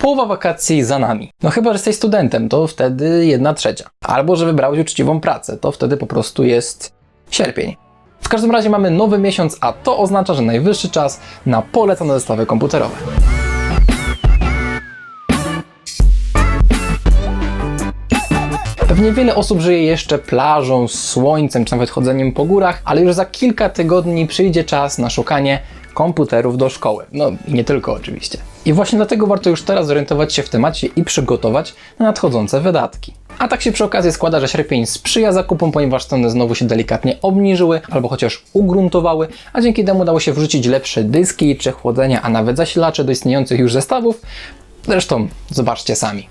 Połowa wakacji za nami. No chyba, że jesteś studentem, to wtedy jedna trzecia. Albo, że wybrałeś uczciwą pracę, to wtedy po prostu jest sierpień. W każdym razie mamy nowy miesiąc, a to oznacza, że najwyższy czas na polecane zestawy komputerowe. Pewnie wiele osób żyje jeszcze plażą, słońcem, czy nawet chodzeniem po górach, ale już za kilka tygodni przyjdzie czas na szukanie komputerów do szkoły. No i nie tylko oczywiście. I właśnie dlatego warto już teraz zorientować się w temacie i przygotować na nadchodzące wydatki. A tak się przy okazji składa, że sierpień sprzyja zakupom, ponieważ ceny znowu się delikatnie obniżyły albo chociaż ugruntowały, a dzięki temu udało się wrzucić lepsze dyski czy chłodzenia, a nawet zasilacze do istniejących już zestawów. Zresztą zobaczcie sami.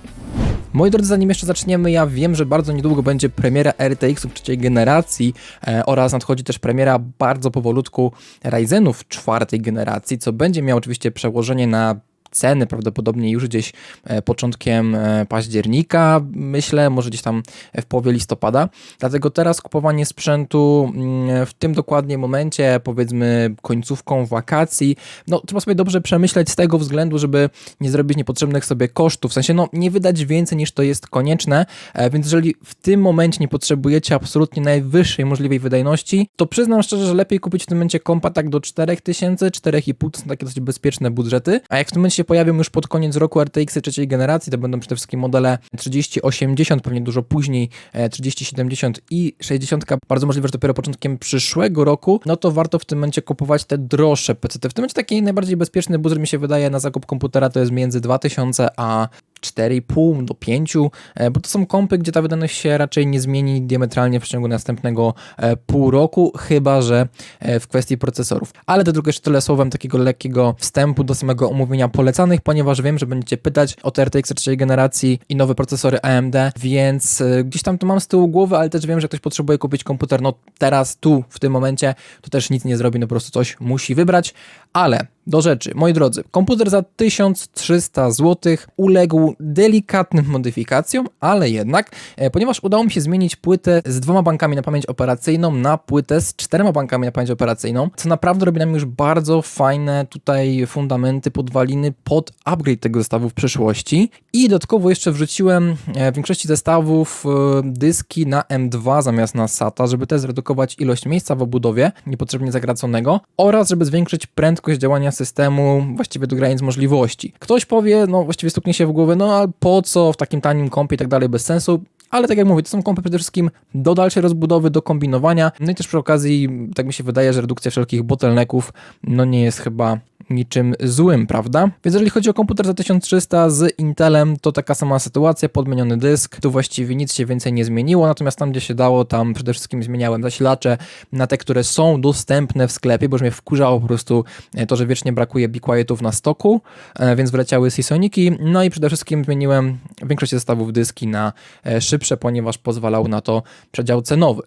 Moi drodzy, zanim jeszcze zaczniemy, ja wiem, że bardzo niedługo będzie premiera RTX-ów trzeciej generacji e, oraz nadchodzi też premiera bardzo powolutku Ryzenów czwartej generacji, co będzie miało oczywiście przełożenie na ceny prawdopodobnie już gdzieś e, początkiem e, października, myślę, może gdzieś tam w połowie listopada. Dlatego teraz kupowanie sprzętu mm, w tym dokładnie momencie, powiedzmy końcówką wakacji, no trzeba sobie dobrze przemyśleć z tego względu, żeby nie zrobić niepotrzebnych sobie kosztów, w sensie no nie wydać więcej niż to jest konieczne, e, więc jeżeli w tym momencie nie potrzebujecie absolutnie najwyższej możliwej wydajności, to przyznam szczerze, że lepiej kupić w tym momencie kompa tak do 4000, 4,5 to są takie dosyć bezpieczne budżety, a jak w tym momencie się pojawią już pod koniec roku RTX -y trzeciej generacji, to będą przede wszystkim modele 3080, pewnie dużo później 3070 i 60, bardzo możliwe, że dopiero początkiem przyszłego roku, no to warto w tym momencie kupować te droższe PC. W tym momencie taki najbardziej bezpieczny budżet mi się wydaje na zakup komputera to jest między 2000 a 4,5 do 5, e, bo to są kompy, gdzie ta wydajność się raczej nie zmieni diametralnie w ciągu następnego e, pół roku, chyba że e, w kwestii procesorów. Ale to tylko jeszcze tyle słowem takiego lekkiego wstępu do samego omówienia polecanych, ponieważ wiem, że będziecie pytać o te RTX trzeciej generacji i nowe procesory AMD, więc gdzieś tam to mam z tyłu głowy, ale też wiem, że ktoś potrzebuje kupić komputer, no teraz, tu, w tym momencie, to też nic nie zrobi, no po prostu coś musi wybrać, ale do rzeczy, moi drodzy, komputer za 1300 zł uległ delikatnym modyfikacjom, ale jednak, e, ponieważ udało mi się zmienić płytę z dwoma bankami na pamięć operacyjną na płytę z czterema bankami na pamięć operacyjną, co naprawdę robi nam już bardzo fajne tutaj fundamenty, podwaliny pod upgrade tego zestawu w przyszłości. I dodatkowo jeszcze wrzuciłem e, w większości zestawów e, dyski na M2 zamiast na SATA, żeby też zredukować ilość miejsca w obudowie niepotrzebnie zagraconego oraz żeby zwiększyć prędkość działania systemu właściwie do granic możliwości. Ktoś powie, no właściwie stuknie się w głowę, no po co w takim tanim kompie i tak dalej, bez sensu. Ale tak jak mówię, to są kompy przede wszystkim do dalszej rozbudowy, do kombinowania. No i też przy okazji, tak mi się wydaje, że redukcja wszelkich bottlenecków no nie jest chyba niczym złym, prawda? Więc jeżeli chodzi o komputer za 1300 z Intelem, to taka sama sytuacja, podmieniony dysk, tu właściwie nic się więcej nie zmieniło, natomiast tam, gdzie się dało, tam przede wszystkim zmieniałem zasilacze na te, które są dostępne w sklepie, bo już mnie wkurzało po prostu e, to, że wiecznie brakuje Be Quietów na stoku, e, więc wleciały Seasoniki, no i przede wszystkim zmieniłem w większości zestawów dyski na e, szybsze, ponieważ pozwalał na to przedział cenowy.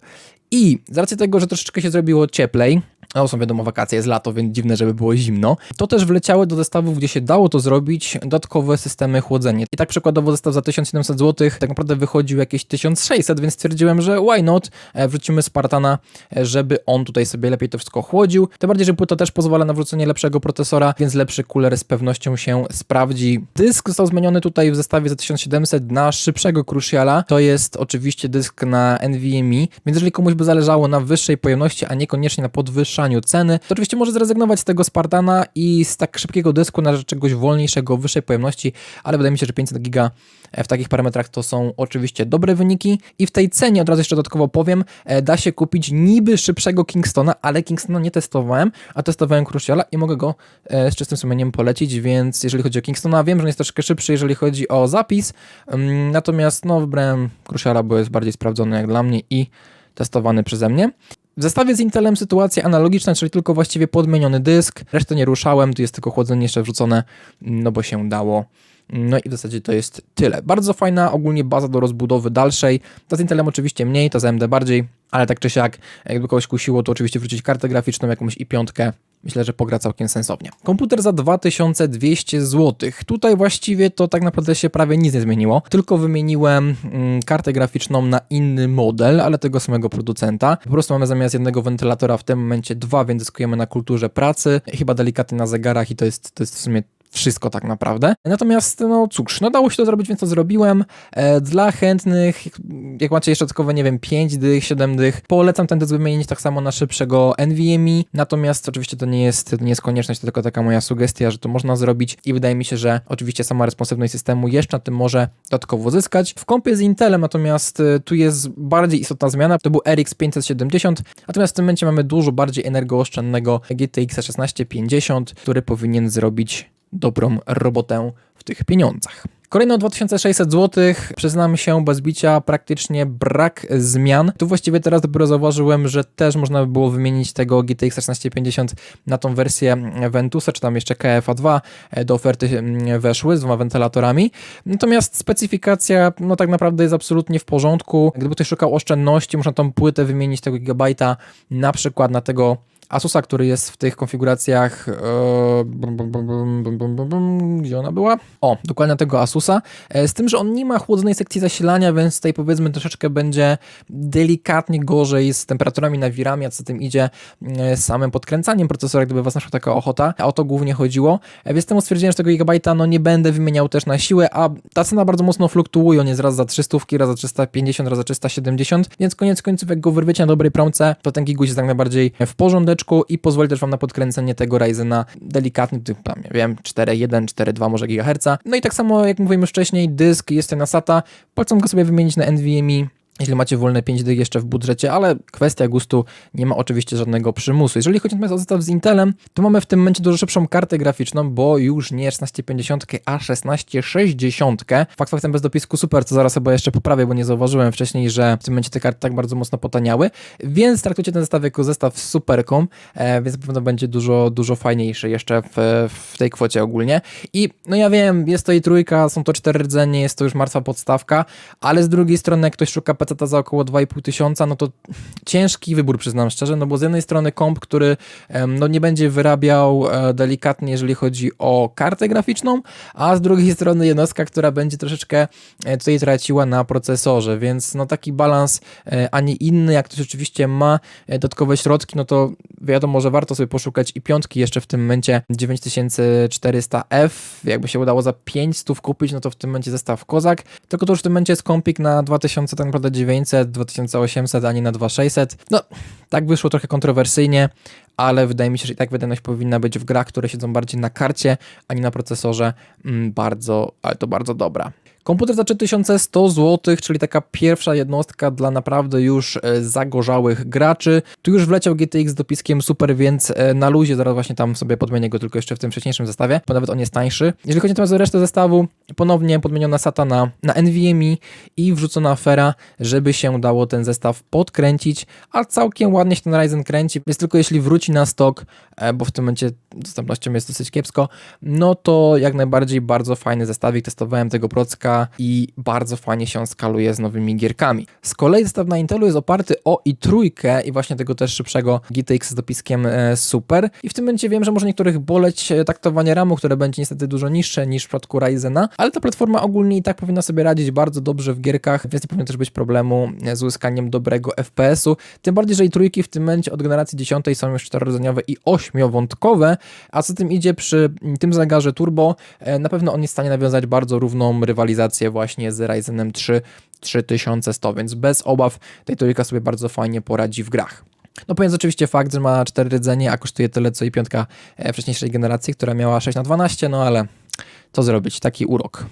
I z racji tego, że troszeczkę się zrobiło cieplej, no są wiadomo wakacje, jest lato, więc dziwne, żeby było zimno. To też wleciały do zestawów, gdzie się dało to zrobić, dodatkowe systemy chłodzenia. I tak przykładowo zestaw za 1700 zł tak naprawdę wychodził jakieś 1600, więc stwierdziłem, że why not, e, wrzucimy Spartana, e, żeby on tutaj sobie lepiej to wszystko chłodził. Tym bardziej, że płyta też pozwala na wrzucenie lepszego procesora, więc lepszy cooler z pewnością się sprawdzi. Dysk został zmieniony tutaj w zestawie za 1700 na szybszego Cruciala. To jest oczywiście dysk na NVMe, więc jeżeli komuś by zależało na wyższej pojemności, a niekoniecznie na ceny, to oczywiście może zrezygnować z tego Spartana i z tak szybkiego dysku na rzecz czegoś wolniejszego, wyższej pojemności, ale wydaje mi się, że 500 giga w takich parametrach to są oczywiście dobre wyniki i w tej cenie, od razu jeszcze dodatkowo powiem, e, da się kupić niby szybszego Kingstona, ale Kingstona nie testowałem, a testowałem Cruciala i mogę go e, z czystym sumieniem polecić, więc jeżeli chodzi o Kingstona, wiem, że on jest troszkę szybszy, jeżeli chodzi o zapis, mm, natomiast no wybrałem Cruciala, bo jest bardziej sprawdzony jak dla mnie i testowany przeze mnie. W zestawie z Intelem sytuacja analogiczna, czyli tylko właściwie podmieniony dysk. Resztę nie ruszałem, tu jest tylko chłodzenie jeszcze wrzucone, no bo się dało. No i w zasadzie to jest tyle. Bardzo fajna ogólnie baza do rozbudowy dalszej. To z Intelem oczywiście mniej, to z AMD bardziej, ale tak czy siak, jakby kogoś kusiło, to oczywiście wrzucić kartę graficzną, jakąś i piątkę myślę, że pogra całkiem sensownie. Komputer za 2200 zł. Tutaj właściwie to tak naprawdę się prawie nic nie zmieniło, tylko wymieniłem mm, kartę graficzną na inny model, ale tego samego producenta. Po prostu mamy zamiast jednego wentylatora w tym momencie dwa, więc zyskujemy na kulturze pracy, chyba delikatnie na zegarach i to jest, to jest w sumie wszystko tak naprawdę. Natomiast, no cóż, no dało się to zrobić, więc to zrobiłem. E, Dla chętnych, jak macie jeszcze dodatkowe, nie wiem, 5 dych, 7 dych, polecam ten dysk wymienić tak samo na szybszego NVMe. Natomiast oczywiście to nie jest, to nie jest konieczność, to tylko taka moja sugestia, że to można zrobić i wydaje mi się, że oczywiście sama responsywność systemu jeszcze na tym może dodatkowo zyskać. W kompie z Intelem natomiast e, tu jest bardziej istotna zmiana, to był RX 570, natomiast w tym momencie mamy dużo bardziej energooszczędnego GTX 1650, który powinien zrobić dobrą robotę w tych pieniądzach. Kolejno 2600 zł, przyznam się bez bicia, praktycznie brak zmian. Tu właściwie teraz dopiero zauważyłem, że też można by było wymienić tego GTX 1650 na tą wersję Ventusa, czy tam jeszcze KFA2 do oferty weszły z dwoma wentylatorami. Natomiast specyfikacja no tak naprawdę jest absolutnie w porządku. Gdyby ktoś szukał oszczędności, można tą płytę wymienić tego gigabajta na przykład na tego Asusa, który jest w tych konfiguracjach. E, gdzie ona była? O, dokładnie tego Asusa. E, z tym, że on nie ma chłodnej sekcji zasilania, więc tutaj powiedzmy troszeczkę będzie delikatnie gorzej z temperaturami, nawirami, a co tym idzie z samym podkręcaniem procesora, gdyby was naszła taka ochota. A O to głównie chodziło. Więc temu stwierdziłem, że tego gigabajta no nie będę wymieniał też na siłę, a ta cena bardzo mocno fluktuuje. On jest raz za 300, raz za 350, raz za 370, więc koniec końców, jak go wyrwiecie na dobrej promce, to ten giguś jest tak najbardziej w porządeczku i pozwoli też Wam na podkręcenie tego Ryzena delikatnie, tych, tam, nie wiem, 4.1, 4.2 może GHz. No i tak samo jak mówiłem już wcześniej, dysk jest na SATA, polecam go sobie wymienić na NVMe, jeśli macie wolne 5 dych jeszcze w budżecie, ale kwestia gustu nie ma oczywiście żadnego przymusu. Jeżeli chodzi natomiast o zestaw z Intelem, to mamy w tym momencie dużo szybszą kartę graficzną, bo już nie 1650, a 1660. Fakt faktem bez dopisku super, co zaraz chyba jeszcze poprawię, bo nie zauważyłem wcześniej, że w tym momencie te karty tak bardzo mocno potaniały, więc traktujcie ten zestaw jako zestaw z superką, e, więc na pewno będzie dużo, dużo fajniejszy jeszcze w, w tej kwocie ogólnie. I no ja wiem, jest to i trójka, są to cztery rdzenie, jest to już martwa podstawka, ale z drugiej strony jak ktoś szuka PC za około 2,5 tysiąca, no to ciężki wybór, przyznam szczerze, no bo z jednej strony komp, który no nie będzie wyrabiał e, delikatnie, jeżeli chodzi o kartę graficzną, a z drugiej strony jednostka, która będzie troszeczkę e, tutaj traciła na procesorze, więc no taki balans, e, a nie inny, jak ktoś oczywiście ma dodatkowe środki, no to wiadomo, że warto sobie poszukać i piątki jeszcze w tym momencie 9400F, jakby się udało za 500 kupić, no to w tym momencie zestaw Kozak, tylko to już w tym momencie jest kompik na 2000, tak naprawdę 900, 2800, a nie na 2600. No, tak wyszło trochę kontrowersyjnie, ale wydaje mi się, że i tak wydajność powinna być w grach, które siedzą bardziej na karcie, a nie na procesorze, mm, bardzo, ale to bardzo dobra. Komputer za 3100 zł, czyli taka pierwsza jednostka dla naprawdę już e, zagorzałych graczy. Tu już wleciał GTX z dopiskiem super, więc e, na luzie zaraz właśnie tam sobie podmienię go tylko jeszcze w tym wcześniejszym zestawie, bo nawet on jest tańszy. Jeżeli chodzi natomiast o resztę zestawu, ponownie podmieniona SATA na, na NVMe i wrzucona afera, żeby się dało ten zestaw podkręcić, a całkiem ładnie się ten Ryzen kręci, więc tylko jeśli wróci na stok, e, bo w tym momencie dostępnością jest dosyć kiepsko, no to jak najbardziej bardzo fajny zestawik, testowałem tego procka i bardzo fajnie się skaluje z nowymi gierkami. Z kolei zestaw na Intelu jest oparty o i trójkę i właśnie tego też szybszego GTX z dopiskiem e, super i w tym momencie wiem, że może niektórych boleć e, taktowanie RAMu, które będzie niestety dużo niższe niż w przypadku Ryzena, ale ta platforma ogólnie i tak powinna sobie radzić bardzo dobrze w gierkach, więc nie powinno też być problemu e, z uzyskaniem dobrego FPS-u, tym bardziej, że i trójki w tym momencie od generacji 10 są już czterorodzeniowe i ośmiowątkowe, a co tym idzie przy tym zegarze turbo, na pewno on jest w stanie nawiązać bardzo równą rywalizację właśnie z Ryzenem 3 3100, więc bez obaw tej trójka sobie bardzo fajnie poradzi w grach. No powiedz oczywiście fakt, że ma 4 rdzenie, a kosztuje tyle co i piątka e, wcześniejszej generacji, która miała 6 na 12, no ale co zrobić, taki urok.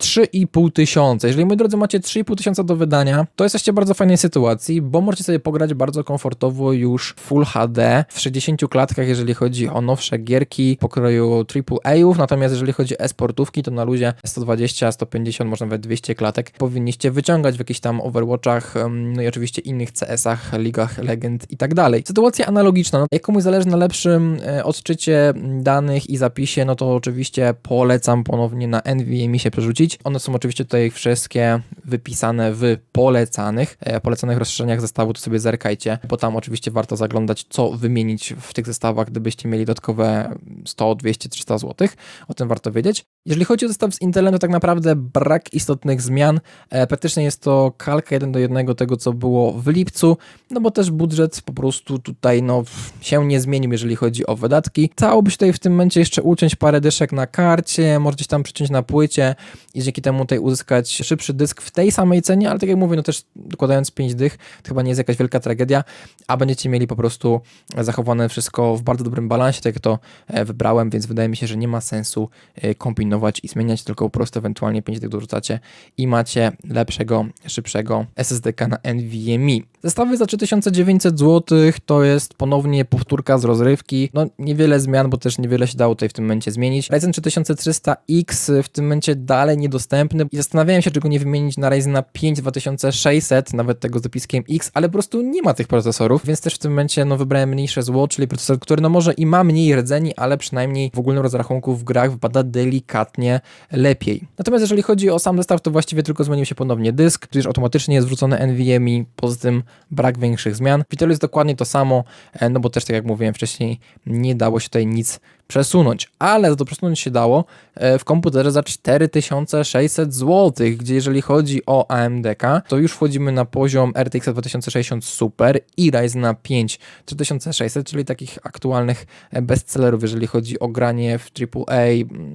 3,5 tysiąca. Jeżeli, moi drodzy, macie 3,5 tysiąca do wydania, to jesteście w bardzo fajnej sytuacji, bo możecie sobie pograć bardzo komfortowo już Full HD w 60 klatkach, jeżeli chodzi o nowsze gierki pokroju AAA-ów, natomiast jeżeli chodzi o e-sportówki, to na luzie 120, 150, może nawet 200 klatek powinniście wyciągać w jakichś tam Overwatchach, no i oczywiście innych CS-ach, Ligach Legend i tak dalej. Sytuacja analogiczna. No, jak komuś zależy na lepszym e, odczycie danych i zapisie, no to oczywiście polecam ponownie na NVMe się przerzucić. One są oczywiście tutaj wszystkie wypisane w polecanych, e, polecanych rozszerzeniach zestawu, to sobie zerkajcie, bo tam oczywiście warto zaglądać, co wymienić w tych zestawach, gdybyście mieli dodatkowe 100, 200, 300 zł. O tym warto wiedzieć. Jeżeli chodzi o zestaw z Intelem, to tak naprawdę brak istotnych zmian. E, praktycznie jest to kalka 1 do 1 tego, co było w lipcu, no bo też budżet po prostu tutaj no, się nie zmienił, jeżeli chodzi o wydatki. Całoby się tutaj w tym momencie jeszcze uciąć parę dyszek na karcie, może gdzieś tam przyciąć na płycie i dzięki temu tutaj uzyskać szybszy dysk w tej samej cenie, ale tak jak mówię, no też dokładając 5 dych, to chyba nie jest jakaś wielka tragedia, a będziecie mieli po prostu zachowane wszystko w bardzo dobrym balansie, tak jak to e, wybrałem, więc wydaje mi się, że nie ma sensu e, kombinować kombinować i zmieniać, tylko po prostu ewentualnie 5 tych dorzucacie i macie lepszego, szybszego SSD na NVMe. Zestawy za 3900 zł to jest ponownie powtórka z rozrywki. No niewiele zmian, bo też niewiele się dało tutaj w tym momencie zmienić. Ryzen 3300X w tym momencie dalej niedostępny i zastanawiałem się, czy go nie wymienić na Ryzena 5 2600, nawet tego z dopiskiem X, ale po prostu nie ma tych procesorów, więc też w tym momencie no, wybrałem mniejsze zło, czyli procesor, który no może i ma mniej rdzeni, ale przynajmniej w ogólnym rozrachunku w grach wypada delikatnie lepiej. Natomiast jeżeli chodzi o sam zestaw, to właściwie tylko zmienił się ponownie dysk, tudzież automatycznie jest wrzucony NVMe, poza tym brak większych zmian. W jest dokładnie to samo, e, no bo też tak jak mówiłem wcześniej, nie dało się tutaj nic przesunąć, ale to przesunąć się dało e, w komputerze za 4600 zł, gdzie jeżeli chodzi o AMDK, to już wchodzimy na poziom RTX 2060 Super i Ryzen 5 3600, czyli takich aktualnych e, bestsellerów, jeżeli chodzi o granie w AAA,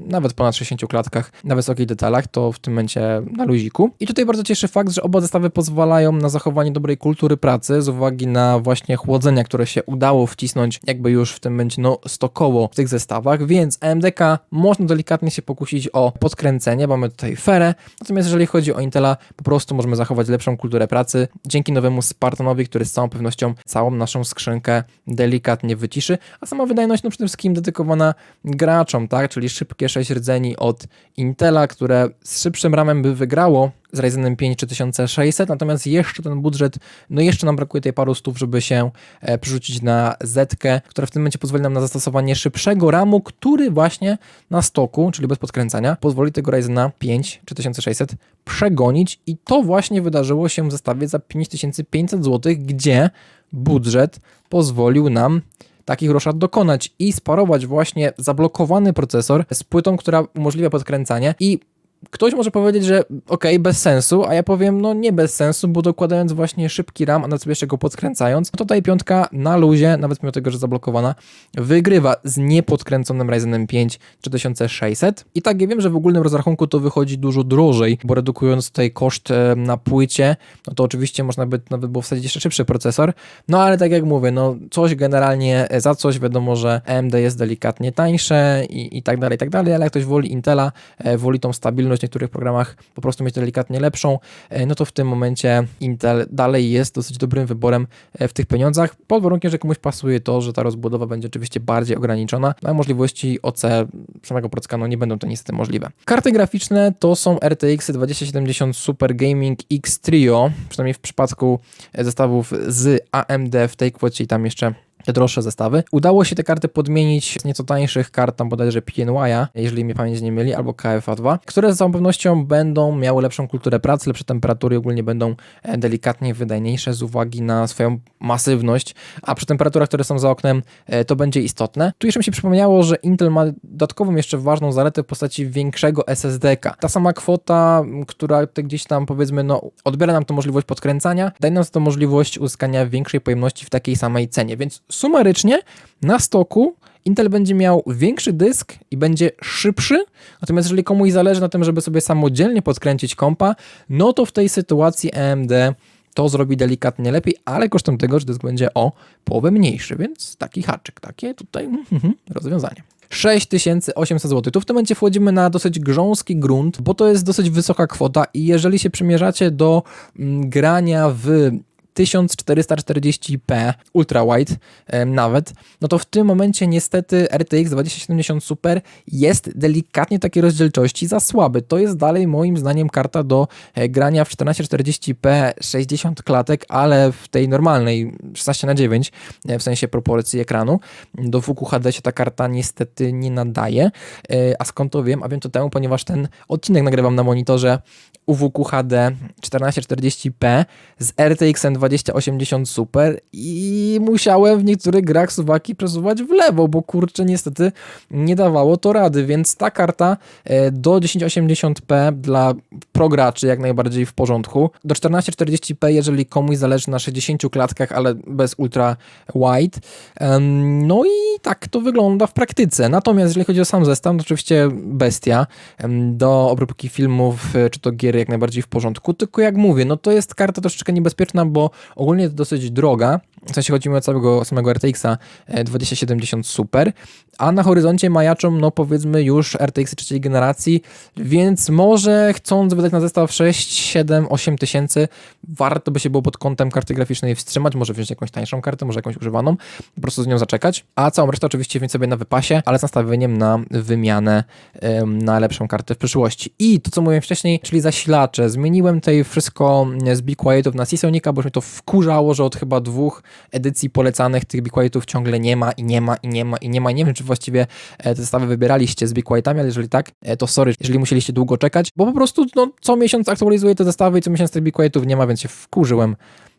nawet ponad 60 klatkach, na wysokich detalach, to w tym momencie na luziku. I tutaj bardzo cieszy fakt, że oba zestawy pozwalają na zachowanie dobrej kultury pracy z uwagi na właśnie chłodzenia, które się udało wcisnąć jakby już w tym momencie no stokowo w tych zestawach zestawach, więc AMDK można delikatnie się pokusić o podkręcenie, mamy tutaj ferę, natomiast jeżeli chodzi o Intela, po prostu możemy zachować lepszą kulturę pracy. Dzięki nowemu Spartanowi, który z całą pewnością całą naszą skrzynkę delikatnie wyciszy, a sama wydajność no przede wszystkim dedykowana graczom, tak, czyli szybkie 6 rdzeni od Intela, które z szybszym ramem by wygrało z Ryzenem 5 3600, natomiast jeszcze ten budżet, no jeszcze nam brakuje tej paru stów, żeby się e, przerzucić na Z, która w tym momencie pozwoli nam na zastosowanie szybszego RAMu, który właśnie na stoku, czyli bez podkręcania, pozwoli tego Ryzena 5 3600 przegonić. I to właśnie wydarzyło się w zestawie za 5500 zł, gdzie budżet pozwolił nam takich roszad dokonać i sparować właśnie zablokowany procesor z płytą, która umożliwia podkręcanie. I Ktoś może powiedzieć, że ok, bez sensu, a ja powiem, no nie bez sensu, bo dokładając właśnie szybki RAM, a na sobie jeszcze go podkręcając, to tutaj piątka na luzie, nawet mimo tego, że zablokowana, wygrywa z niepodkręconym Ryzenem 5 3600. I tak, ja wiem, że w ogólnym rozrachunku to wychodzi dużo drożej, bo redukując tutaj koszt e, na płycie, no to oczywiście można by nawet było wsadzić jeszcze szybszy procesor, no ale tak jak mówię, no coś generalnie e, za coś, wiadomo, że AMD jest delikatnie tańsze i, i tak dalej, i tak dalej, ale jak ktoś woli Intela, e, woli tą stabilność w niektórych programach po prostu mieć delikatnie lepszą, e, no to w tym momencie Intel dalej jest dosyć dobrym wyborem e, w tych pieniądzach, pod warunkiem, że komuś pasuje to, że ta rozbudowa będzie oczywiście bardziej ograniczona, a możliwości OC samego procka no nie będą to niestety możliwe. Karty graficzne to są RTX 2070 Super Gaming X Trio, przynajmniej w przypadku zestawów z AMD w tej kwocie i tam jeszcze te droższe zestawy. Udało się te karty podmienić z nieco tańszych kart, tam bodajże PNY, jeżeli mnie pamięć nie myli, albo KFA2, które z całą pewnością będą miały lepszą kulturę pracy, lepsze temperatury, ogólnie będą e, delikatnie wydajniejsze z uwagi na swoją masywność, a przy temperaturach, które są za oknem, e, to będzie istotne. Tu jeszcze mi się przypomniało, że Intel ma dodatkową jeszcze ważną zaletę w postaci większego SSD-ka. Ta sama kwota, która gdzieś tam powiedzmy, no odbiera nam to możliwość podkręcania, daje nam to możliwość uzyskania większej pojemności w takiej samej cenie, więc sumarycznie na stoku Intel będzie miał większy dysk i będzie szybszy, natomiast jeżeli komuś zależy na tym, żeby sobie samodzielnie podkręcić kompa, no to w tej sytuacji AMD to zrobi delikatnie lepiej, ale kosztem tego, że dysk będzie o połowę mniejszy, więc taki haczyk, takie tutaj mm, rozwiązanie. 6800 zł. Tu w tym momencie wchodzimy na dosyć grząski grunt, bo to jest dosyć wysoka kwota i jeżeli się przymierzacie do mm, grania w 1440p ultra wide nawet, no to w tym momencie niestety RTX 2070 Super jest delikatnie takiej rozdzielczości za słaby. To jest dalej moim zdaniem karta do e, grania w 1440p 60 klatek, ale w tej normalnej 16 na 9 e, w sensie proporcji ekranu. Do WQHD się ta karta niestety nie nadaje. E, a skąd to wiem? A wiem to temu, ponieważ ten odcinek nagrywam na monitorze UWQHD 1440p z RTX 20 2080 Super i musiałem w niektórych grach suwaki przesuwać w lewo, bo kurczę niestety nie dawało to rady, więc ta karta e, do 1080p dla prograczy jak najbardziej w porządku. Do 1440p, jeżeli komuś zależy na 60 klatkach, ale bez ultra wide. No i tak to wygląda w praktyce. Natomiast jeżeli chodzi o sam zestaw, to oczywiście bestia. Do obróbki filmów e, czy to gier jak najbardziej w porządku. Tylko jak mówię, no to jest karta troszeczkę niebezpieczna, bo ogólnie jest dosyć droga. W sensie chodzi mi o całego samego RTX-a e, 2070 Super, a na horyzoncie majaczą, no powiedzmy już RTX trzeciej generacji, więc może chcąc wydać na zestaw 6, 7, 8 tysięcy, warto by się było pod kątem karty graficznej wstrzymać, może wziąć jakąś tańszą kartę, może jakąś używaną, po prostu z nią zaczekać, a całą resztę oczywiście wziąć sobie na wypasie, ale z nastawieniem na wymianę em, na lepszą kartę w przyszłości. I to, co mówiłem wcześniej, czyli zasilacze. Zmieniłem tutaj wszystko z Be Quietów na Seasonica, bo już mnie to wkurzało, że od chyba dwóch edycji polecanych tych Be ciągle nie ma i nie ma i nie ma i nie ma. Nie wiem, czy właściwie e, te zestawy wybieraliście z Be Quietami, ale jeżeli tak, e, to sorry, jeżeli musieliście długo czekać, bo po prostu no, co miesiąc aktualizuję te zestawy i co miesiąc tych Be nie ma, więc się wkurzyłem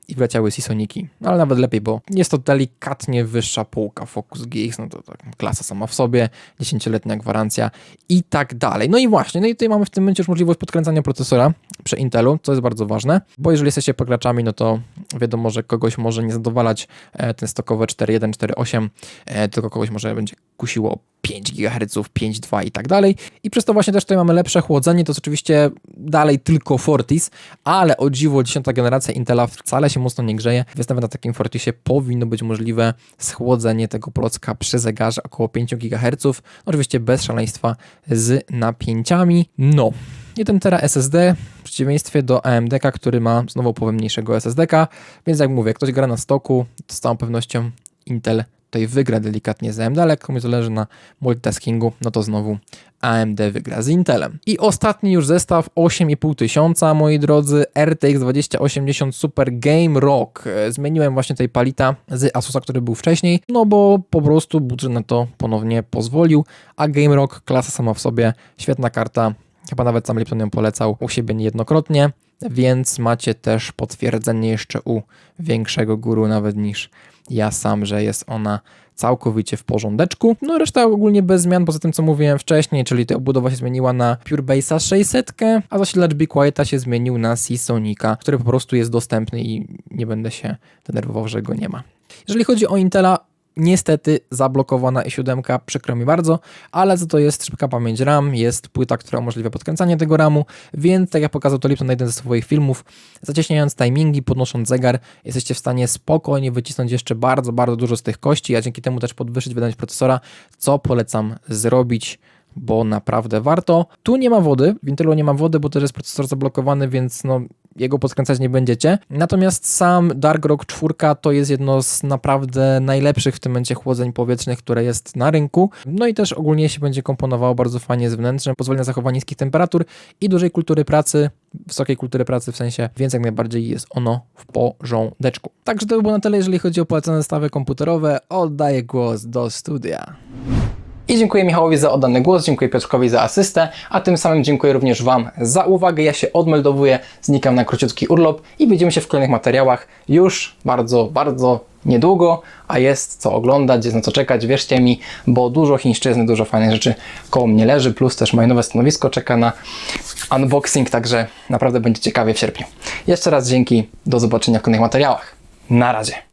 i wleciały Seasoniki. No, ale nawet lepiej, bo jest to delikatnie wyższa półka Focus GX, no to tak, klasa sama w sobie, 10-letnia gwarancja i tak dalej. No i właśnie, no i tutaj mamy w tym momencie już możliwość podkręcania procesora przy Intelu, co jest bardzo ważne, bo jeżeli jesteście pograczami, no to wiadomo, że kogoś może nie zadowalać e, ten stokowe 4.1, 4.8, e, tylko kogoś może będzie kusiło 5 GHz, 5.2 i tak dalej. I przez to właśnie też tutaj mamy lepsze chłodzenie, to jest oczywiście dalej tylko Fortis, ale o dziwo 10 generacja Intela wcale się mocno nie grzeje, więc nawet na takim Fortisie powinno być możliwe schłodzenie tego procka przy zegarze około 5 GHz, oczywiście bez szaleństwa z napięciami. No, 1 tera SSD w przeciwieństwie do AMD, który ma znowu połowę mniejszego SSD, więc jak mówię, ktoś gra na stoku, to z całą pewnością Intel tutaj wygra delikatnie z AMD, ale jak komuś zależy na multitaskingu, no to znowu AMD wygra z Intelem. I ostatni już zestaw 8,5 tysiąca, moi drodzy, RTX 2080 Super Game Rock. Zmieniłem właśnie tutaj palita z Asusa, który był wcześniej, no bo po prostu budżet na to ponownie pozwolił, a Game Rock, klasa sama w sobie, świetna karta, chyba nawet sam Lipton ją polecał u siebie niejednokrotnie, więc macie też potwierdzenie jeszcze u większego guru nawet niż ja sam, że jest ona całkowicie w porządeczku. No reszta ogólnie bez zmian, poza tym co mówiłem wcześniej, czyli ta obudowa się zmieniła na Pure Base'a 600, a zasilacz Be Quieta się zmienił na Seasonica, który po prostu jest dostępny i nie będę się denerwował, że go nie ma. Jeżeli chodzi o Intela, Niestety zablokowana i7, przykro mi bardzo, ale za to jest szybka pamięć RAM, jest płyta, która umożliwia podkręcanie tego RAMu, więc tak jak pokazał to Lipton na jeden ze swoich filmów, zacieśniając timingi, podnosząc zegar, jesteście w stanie spokojnie wycisnąć jeszcze bardzo, bardzo dużo z tych kości, a dzięki temu też podwyższyć wydajność procesora, co polecam zrobić bo naprawdę warto. Tu nie ma wody, w Intelu nie ma wody, bo też jest procesor zablokowany, więc no, jego podkręcać nie będziecie. Natomiast sam Dark Rock 4 to jest jedno z naprawdę najlepszych w tym momencie chłodzeń powietrznych, które jest na rynku. No i też ogólnie się będzie komponowało bardzo fajnie z wnętrzem, pozwoli na zachowanie niskich temperatur i dużej kultury pracy, wysokiej kultury pracy w sensie, więc jak najbardziej jest ono w porządeczku. Także to by było na tyle, jeżeli chodzi o polecane zestawy komputerowe. Oddaję głos do studia. I dziękuję Michałowi za oddany głos, dziękuję Piotrkowi za asystę, a tym samym dziękuję również Wam za uwagę. Ja się odmeldowuję, znikam na króciutki urlop i widzimy się w kolejnych materiałach już bardzo, bardzo niedługo, a jest co oglądać, jest na co czekać, wierzcie mi, bo dużo chińszczyzny, dużo fajnych rzeczy koło mnie leży, plus też moje nowe stanowisko czeka na unboxing, także naprawdę będzie ciekawie w sierpniu. Jeszcze raz dzięki, do zobaczenia w kolejnych materiałach. Na razie.